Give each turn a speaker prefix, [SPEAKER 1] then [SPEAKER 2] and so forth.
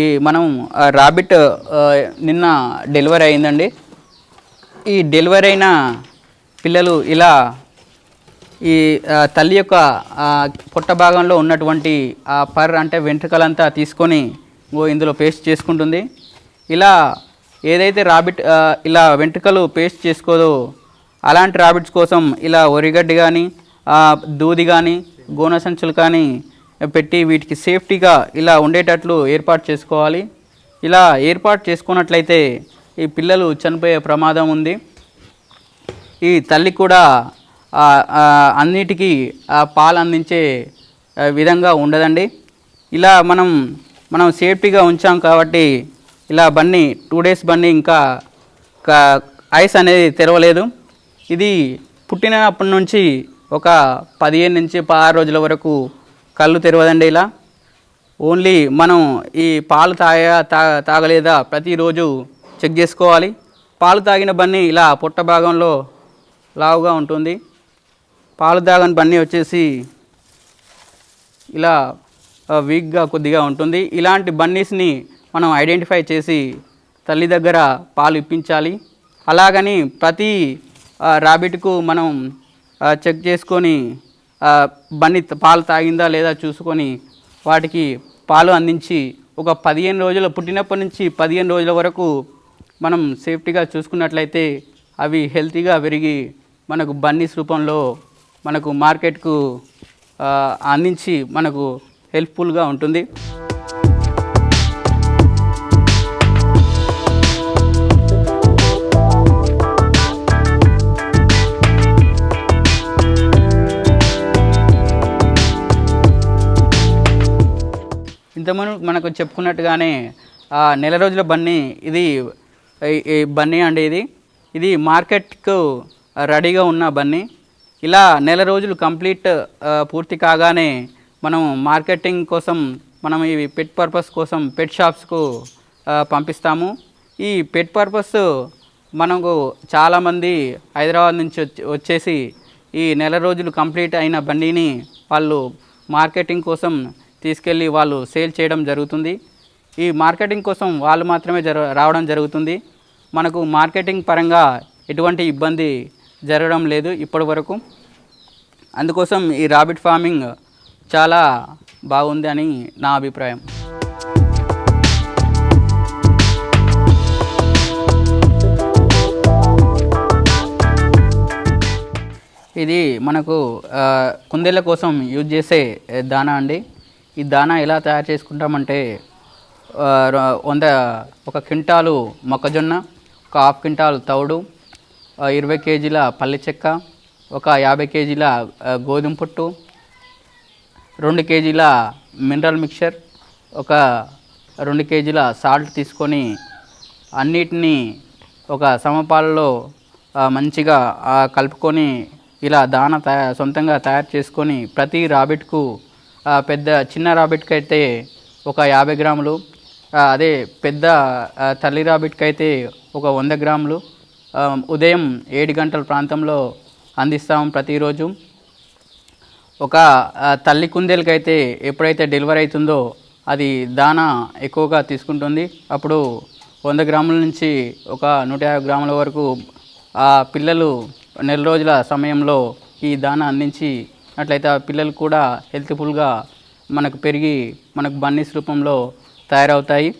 [SPEAKER 1] ఈ మనం రాబిట్ నిన్న డెలివరీ అయిందండి. ఈ డెలివరీ అయిన పిల్లలు ఇలా ఈ తల్లి యొక్క పొట్ట భాగంలో ఉన్నటువంటి ఆ పర్ అంటే వెంట్రుకలంతా తీసుకొని ఓ ఇందులో పేస్ట్ చేసుకుంటుంది. ఇలా ఏదైతే రాబిట్ ఇలా వెంట్రుకలు పేస్ట్ చేసుకోదో అలాంటి రాబిట్స్ కోసం ఇలా ఒరిగడ్డి కానీ దూది కానీ గోన సంచులు కానీ పెట్టి వీటికి సేఫ్టీగా ఇలా ఉండేటట్లు ఏర్పాటు చేసుకోవాలి. ఇలా ఏర్పాటు చేసుకున్నట్లయితే ఈ పిల్లలు చనిపోయే ప్రమాదం ఉంది. ఈ తల్లి కూడా ఆ, అన్నిటికీ పాలు అందించే విధంగా ఉండదండి. ఇలా మనం మనం సేఫ్టీగా ఉంచాం కాబట్టి ఇలా బన్నీ టూ డేస్ బన్నీ ఇంకా ఐస్ అనేది తెరవలేదు. ఇది పుట్టినప్పటి నుంచి ఒక పదిహేను నుంచి పదహారు రోజుల వరకు కళ్ళు తెరవదండి ఇలా. ఓన్లీ మనం ఈ పాలు తాగా తా తాగలేదా ప్రతిరోజు చెక్ చేసుకోవాలి. పాలు తాగిన బన్నీ ఇలా పొట్ట భాగంలో లావుగా ఉంటుంది. పాలు తాగని బన్నీ వచ్చేసి ఇలా వీక్గా కొద్దిగా ఉంటుంది. ఇలాంటి బన్నీస్ని మనం ఐడెంటిఫై చేసి తల్లి దగ్గర పాలు ఇప్పించాలి. అలాగని ప్రతి రాబిట్కు మనం చెక్ చేసుకొని బన్ని పాలు తాగిందా లేదా చూసుకొని వాటికి పాలు అందించి ఒక పదిహేను రోజుల పుట్టినప్పటి నుంచి పదిహేను రోజుల వరకు మనం సేఫ్టీగా చూసుకున్నట్లయితే అవి హెల్తీగా పెరిగి మనకు బన్నీస్ రూపంలో మనకు మార్కెట్కు అందించి మనకు హెల్ప్ఫుల్గా ఉంటుంది. ఇంతకుముందు మనకు చెప్పుకున్నట్టుగానే నెల రోజుల బన్నీ ఇది ఈ- బన్నీ అండి ఇది. ఇది మార్కెట్కు రెడీగా ఉన్న బన్నీ. ఇలా నెల రోజులు కంప్లీట్ పూర్తి కాగానే మనం మార్కెటింగ్ కోసం మనం ఇవి పెట్ పర్పస్ కోసం పెట్ షాప్స్కు పంపిస్తాము. ఈ పెట్ పర్పస్ మనకు చాలామంది హైదరాబాద్ నుంచి వచ్చి వచ్చేసి ఈ నెల రోజులు కంప్లీట్ అయిన బండిని వాళ్ళు మార్కెటింగ్ కోసం తీసుకెళ్ళి వాళ్ళు సేల్ చేయడం జరుగుతుంది. ఈ మార్కెటింగ్ కోసం వాళ్ళు మాత్రమే జర రావడం జరుగుతుంది. మనకు మార్కెటింగ్ పరంగా ఎటువంటి ఇబ్బంది జరగడం లేదు ఇప్పటి వరకు. అందుకోసం ఈ రాబిట్ ఫార్మింగ్ చాలా బాగుంది అని నా అభిప్రాయం. ఇది మనకు కుందేళ్ళ కోసం యూజ్ చేసే దానా అండి. ఈ దానా ఎలా తయారు చేసుకుంటామంటే వంద ఒక క్వింటాలు మొక్కజొన్న ఒక హాఫ్ క్వింటాల్ తౌడు ఇరవై కేజీల పల్లి చెక్క ఒక యాభై కేజీల గోధుమ పుట్టు రెండు కేజీల మినరల్ మిక్చర్ ఒక రెండు కేజీల సాల్ట్ తీసుకొని అన్నిటినీ ఒక సమపాలలో మంచిగా కలుపుకొని ఇలా దాన తయా సొంతంగా తయారు చేసుకొని ప్రతి రాబిట్కు పెద్ద చిన్న రాబిట్కి అయితే ఒక యాభై గ్రాములు అదే పెద్ద తల్లి రాబిట్కి అయితే ఒక వంద గ్రాములు. ఉదయం ఏడు గంటల ప్రాంతంలో అందిస్తాం ప్రతిరోజు. ఒక తల్లి తల్లి అయితే ఎప్పుడైతే డెలివరీ అవుతుందో అది దానా ఎక్కువగా తీసుకుంటుంది. అప్పుడు వంద గ్రాముల నుంచి ఒక నూట యాభై గ్రాముల వరకు ఆ పిల్లలు నెల రోజుల సమయంలో ఈ దాన అందించి అట్లయితే ఆ పిల్లలు కూడా హెల్త్ఫుల్గా మనకు పెరిగి మనకు బన్నీస్ రూపంలో తయారవుతాయి.